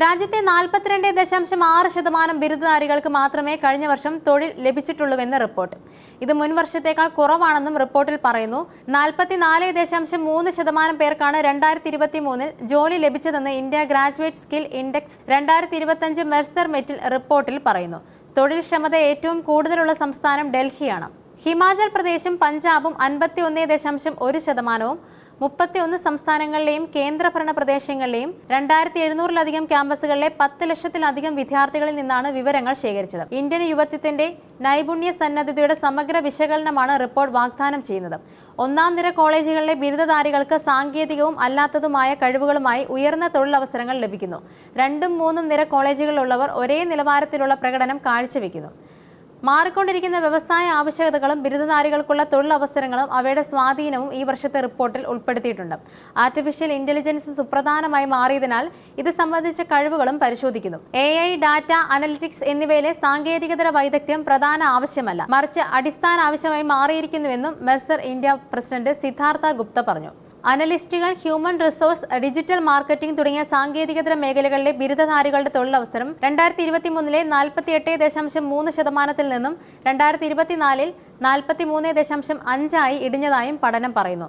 രാജ്യത്തെ നാൽപ്പത്തിരണ്ട് ദശാംശം ആറ് ശതമാനം ബിരുദധാരികൾക്ക് മാത്രമേ കഴിഞ്ഞ വർഷം തൊഴിൽ ലഭിച്ചിട്ടുള്ളൂവെന്ന് റിപ്പോർട്ട്. ഇത് മുൻ വർഷത്തേക്കാൾ കുറവാണെന്നും റിപ്പോർട്ടിൽ പറയുന്നു. നാൽപ്പത്തിനാല് ദശാംശം മൂന്ന് ശതമാനം പേർക്കാണ് രണ്ടായിരത്തി ഇരുപത്തി മൂന്നിൽ ജോലി ലഭിച്ചതെന്ന് ഇന്ത്യ ഗ്രാജുവേറ്റ് സ്കിൽ ഇൻഡെക്സ് രണ്ടായിരത്തി ഇരുപത്തഞ്ച് മെർസർ മെറ്റിൽ റിപ്പോർട്ടിൽ പറയുന്നു. തൊഴിൽ ക്ഷമത ഏറ്റവും കൂടുതലുള്ള സംസ്ഥാനം ഡൽഹിയാണ്. ഹിമാചൽ പ്രദേശും പഞ്ചാബും അൻപത്തി ഒന്നേ ദശാംശം ഒരു ശതമാനവും മുപ്പത്തിയൊന്ന് സംസ്ഥാനങ്ങളിലെയും കേന്ദ്രഭരണ പ്രദേശങ്ങളിലെയും രണ്ടായിരത്തി എഴുന്നൂറിലധികം ക്യാമ്പസുകളിലെ പത്ത് ലക്ഷത്തിലധികം വിദ്യാർത്ഥികളിൽ നിന്നാണ് വിവരങ്ങൾ ശേഖരിച്ചത്. ഇന്ത്യൻ യുവത്വത്തിന്റെ നൈപുണ്യ സന്നദ്ധതയുടെ സമഗ്ര വിശകലനമാണ് റിപ്പോർട്ട് വാഗ്ദാനം ചെയ്യുന്നത്. ഒന്നാം നിര കോളേജുകളിലെ ബിരുദധാരികൾക്ക് സാങ്കേതികവും അല്ലാത്തതുമായ കഴിവുകളുമായി ഉയർന്ന തൊഴിലവസരങ്ങൾ ലഭിക്കുന്നു. രണ്ടും മൂന്നും നിര കോളേജുകളിലുള്ളവർ ഒരേ നിലവാരത്തിലുള്ള പ്രകടനം കാഴ്ചവെക്കുന്നു. മാറിക്കൊണ്ടിരിക്കുന്ന വ്യവസായ ആവശ്യകതകളും ബിരുദധാരികൾക്കുള്ള തൊഴിലവസരങ്ങളും അവയുടെ സ്വാധീനവും ഈ വർഷത്തെ റിപ്പോർട്ടിൽ ഉൾപ്പെടുത്തിയിട്ടുണ്ട്. ആർട്ടിഫിഷ്യൽ ഇന്റലിജൻസ് സുപ്രധാനമായി മാറിയതിനാൽ ഇത് സംബന്ധിച്ച കഴിവുകളും പരിശോധിക്കുന്നു. എ ഐ ഡാറ്റ അനലിറ്റിക്സ് എന്നിവയിലെ സാങ്കേതികതര വൈദഗ്ധ്യം പ്രധാന ആവശ്യമല്ല. മറിച്ച് അടിസ്ഥാന ആവശ്യമായി മാറിയിരിക്കുന്നുവെന്നും Mercer India president Siddhartha Gupta പറഞ്ഞു. അനലിസ്റ്റുകൾ ഹ്യൂമൻ റിസോഴ്സ് ഡിജിറ്റൽ മാർക്കറ്റിംഗ് തുടങ്ങിയ സാങ്കേതികതര മേഖലകളിലെ ബിരുദധാരികളുടെ തൊഴിലവസരം രണ്ടായിരത്തി ഇരുപത്തി മൂന്നിലെ നാൽപ്പത്തി എട്ട് ദശാംശം മൂന്ന് ശതമാനത്തിൽ നിന്നും രണ്ടായിരത്തി ഇരുപത്തിനാലിൽ നാൽപ്പത്തി മൂന്ന് ദശാംശം അഞ്ചായി ഇടിഞ്ഞതായും പഠനം പറയുന്നു.